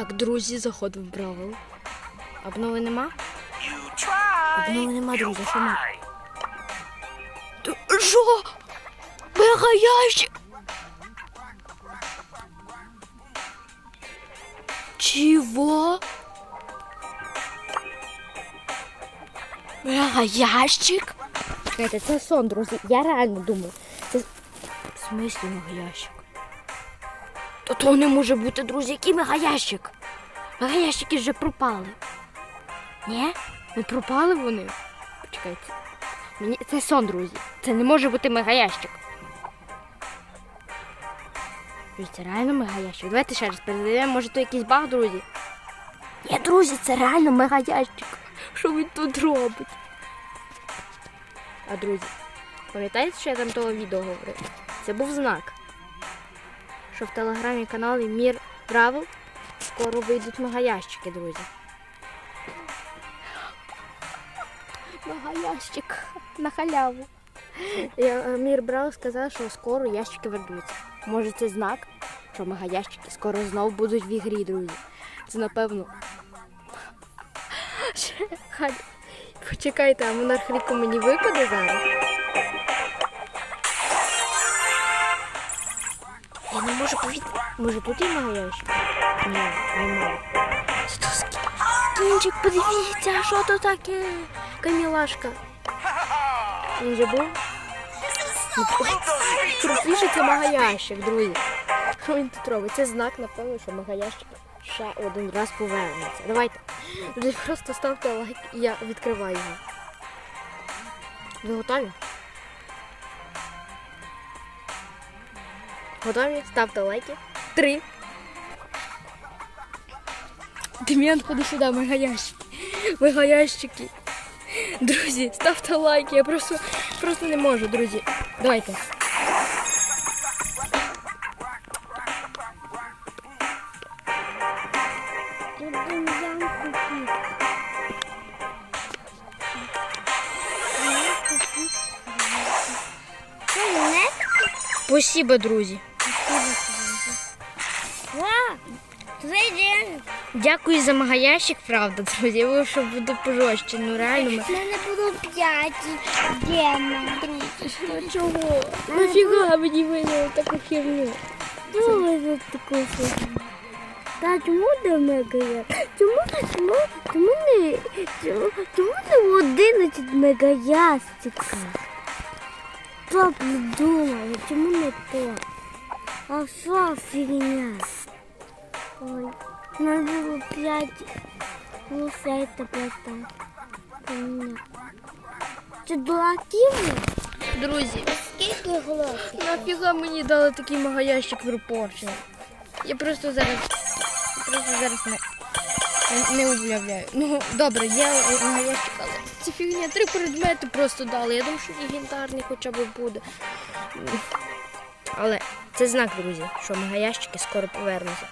Так, друзі, заходимо в Бравл. Обнови нема? Обнови нема, друзі, що. Т- Що? Мегаящик! Чего? Мегаящик? Чекайте, це сон, друзі. Я реально думаю. Це... В смислі мегаящик? То то не може бути, друзі, який мегаящик? Мегаящики вже пропали. Ні? Не пропали вони? Почекайте. Мені це сон, друзі. Це не може бути мегаящик. Це реально мегаящик. Давайте ще раз передаємо, може то якийсь баг, друзі. Ні, друзі, це реально мегаящик. Що він тут робить? А друзі, пам'ятаєте, що я там того відео говорив? Це був знак. Що в телеграмі каналі Мір Бравл скоро вийдуть мегаящики, друзі. Мегаящик на халяву. Я, е, Мір Брал сказав, що скоро ящики вернуться. Може це знак, що мегаящики скоро знову будуть в ігрі, друзі. Це напевно. Почекайте, а монарх ріку мені випаде зараз. Я не можу повірити. Може тут є мегаящик? Ні, немає. Скінчик, подивіться, що то таке? Камілашка. Він же був? Крутіше це магаящик, друзі. Що він тут робить? Це знак, напевно, що магаящик ще один раз повернеться. Давайте. Просто ставте лайк і я відкриваю його. Ви готові? Готові? Ставте лайки. Три. Дем'ян, ходи сюди, мегаящики. Мегаящики. Друзі, ставте лайки, я просто, просто не можу, друзі. Давайте. Спасибо, друзі. Дякую за магаящик, правда, друзі. Я думаю, що буде пожорстче. Ну реально. ми- У мене було п'ять демон, друзі. Ну чого? Нафіга мені виняли таку херню? Чому ви тут таку фігню? Та чому до мегая? Чому, чому, чому не, чому, чому не 11 мегаястика? Хто придумав? Чому не то? А що фігня? Ой, у нас було 5 плюс это просто. Це дураки ви? Друзі, Скільки голосів? нафіга мені дали такий магаящик в репорті? Я просто зараз. Просто зараз не. Не уявляю. Ну, добре, є магаящик, але це фігня. Три предмети просто дали. Я думаю, що легендарний хоча б буде. Але це знак, друзі, що мегаящики скоро повернуться.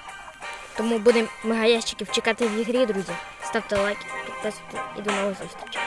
Тому будемо мегаящиків чекати в ігрі, друзі. Ставте лайки, підписуйтесь і до нових зустрічей.